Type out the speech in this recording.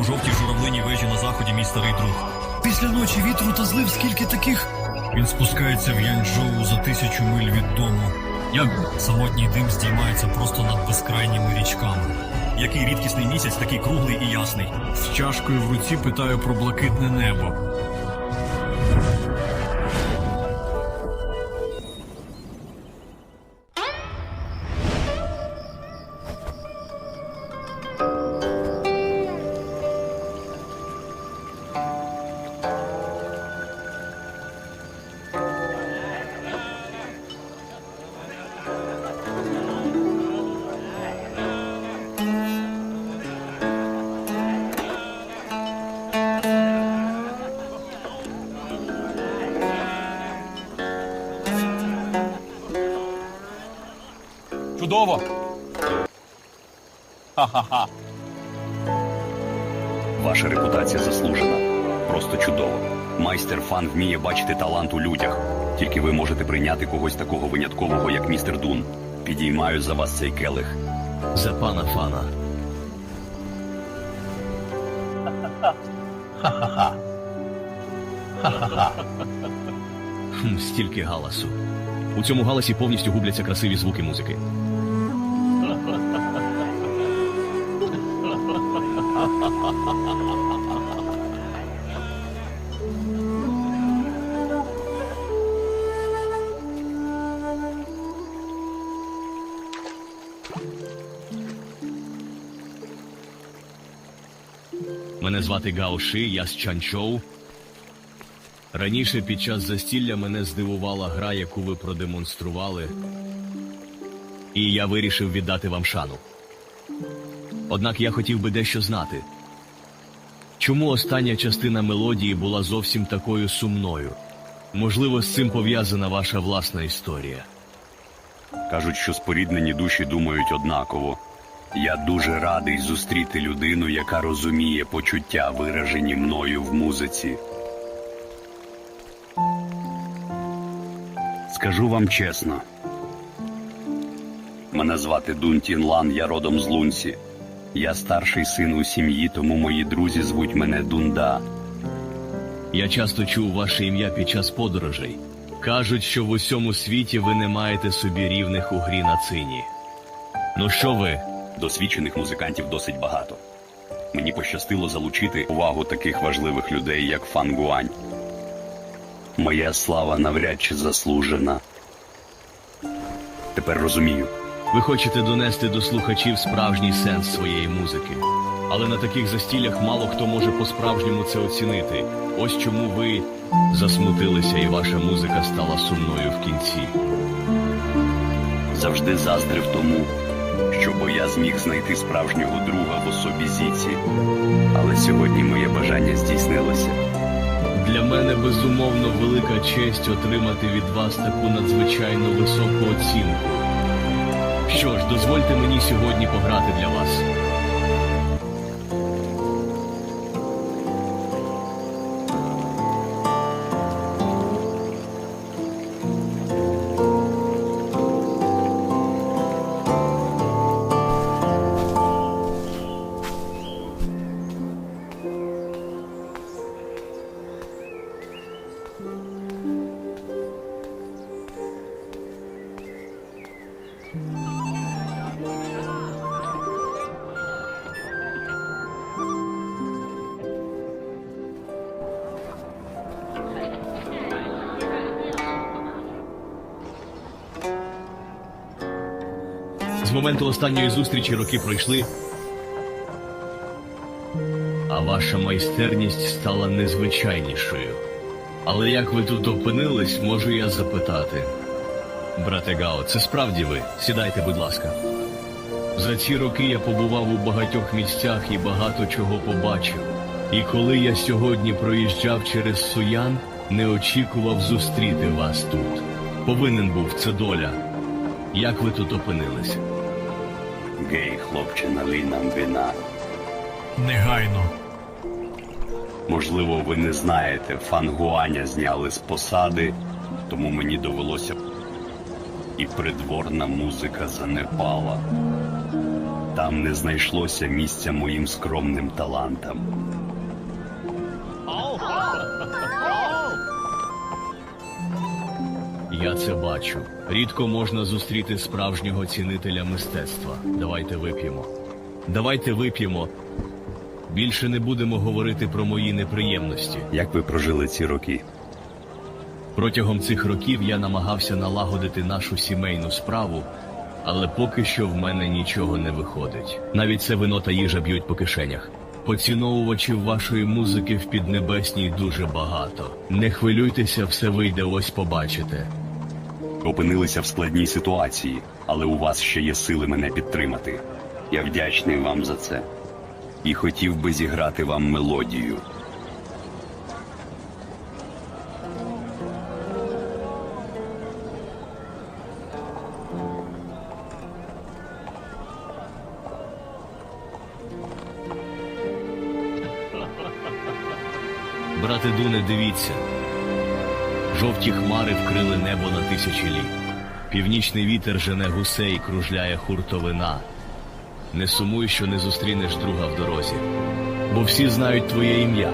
у жовтій журавлиній вежі на заході мій старий друг. Після ночі вітру та злив скільки таких. Він спускається в Янчжоу за тисячу миль від дому. Як самотній дим здіймається просто над безкрайніми річками. Який рідкісний місяць, такий круглий і ясний. З чашкою в руці питаю про блакитне небо. Чудово! Ваша репутація заслужена. Просто чудово. Майстер фан вміє бачити талант у людях. Тільки ви можете прийняти когось такого виняткового, як містер Дун. Підіймаю за вас цей келих. За пана фана. Хм, стільки галасу. У цьому галасі повністю губляться красиві звуки музики. Мене звати Гао Ши, я з Чанчоу. Раніше під час застілля мене здивувала гра, яку ви продемонстрували, і я вирішив віддати вам шану. Однак я хотів би дещо знати. Чому остання частина мелодії була зовсім такою сумною? Можливо, з цим пов'язана ваша власна історія. Кажуть, що споріднені душі думають однаково. Я дуже радий зустріти людину, яка розуміє почуття, виражені мною в музиці. Скажу вам чесно. Мене звати Дун Тінлан, я родом з Лунсі. Я старший син у сім'ї, тому мої друзі звуть мене Дунда. Я часто чув ваше ім'я під час подорожей. Кажуть, що в усьому світі ви не маєте собі рівних у грі на цині. Ну що ви? Досвідчених музикантів досить багато. Мені пощастило залучити увагу таких важливих людей, як Фан Гуань. Моя слава навряд чи заслужена. Тепер розумію. Ви хочете донести до слухачів справжній сенс своєї музики. Але на таких застіллях мало хто може по-справжньому це оцінити. Ось чому ви засмутилися і ваша музика стала сумною в кінці. Завжди заздрив тому, що бо я зміг знайти справжнього друга в особі Зіці. Але сьогодні моє бажання здійснилося. Для мене безумовно велика честь отримати від вас таку надзвичайно високу оцінку. Що ж, дозвольте мені сьогодні пограти для вас. З моменту останньої зустрічі роки пройшли, а ваша майстерність стала незвичайнішою. Але як ви тут опинились, можу я запитати. Брате Гао, це справді ви? Сідайте, будь ласка. За ці роки я побував у багатьох місцях і багато чого побачив. І коли я сьогодні проїжджав через Суян, не очікував зустріти вас тут. Повинен був це доля. Як ви тут опинились? Гей, хлопче, налий нам вина. Негайно. Можливо, ви не знаєте, Фан Гуаня зняли з посади, тому мені довелося і придворна музика занепала. Там не знайшлося місця моїм скромним талантам. Я це бачу. Рідко можна зустріти справжнього цінителя мистецтва. Давайте вип'ємо. Давайте вип'ємо. Більше не будемо говорити про мої неприємності. Як ви прожили ці роки? Протягом цих років я намагався налагодити нашу сімейну справу, але поки що в мене нічого не виходить. Навіть це вино та їжа б'ють по кишенях. Поціновувачів вашої музики в Піднебесній дуже багато. Не хвилюйтеся, все вийде, ось побачите. Опинилися в складній ситуації, але у вас ще є сили мене підтримати. Я вдячний вам за це. І хотів би зіграти вам мелодію. Брате Дуне, дивіться. Жовті хмари вкрили небо на тисячі літ. Північний вітер жене гусей, кружляє хуртовина. Не сумуй, що не зустрінеш друга в дорозі, бо всі знають твоє ім'я.